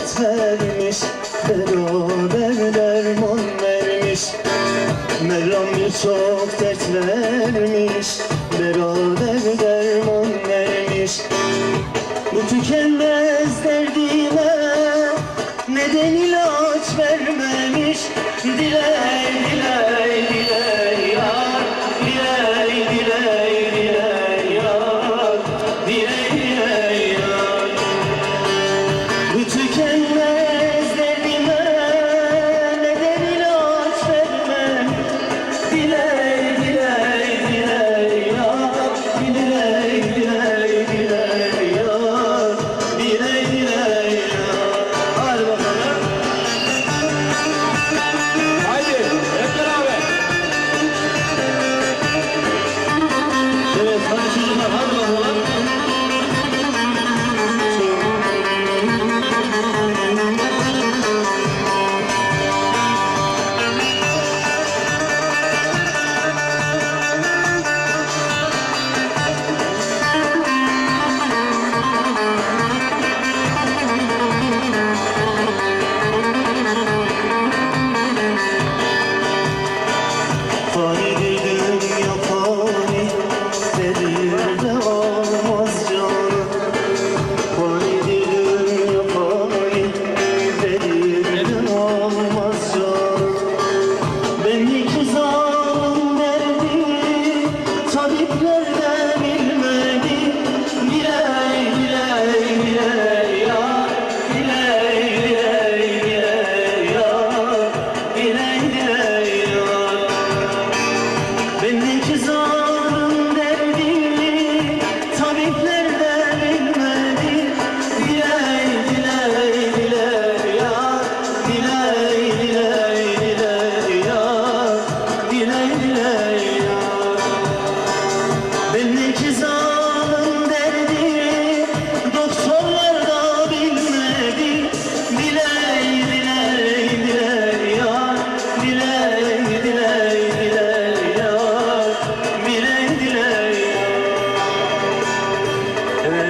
bitermiş Beraber derman vermiş. Mevlam birçok dert vermiş Beraber derman vermiş. Bu tükenmez derdime Neden ilaç vermemiş? Diley diley diley Hadi çocuklar hadi bakalım.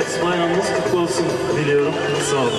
Evet, bayramınız kutlu olsun diliyorum. Sağ olun.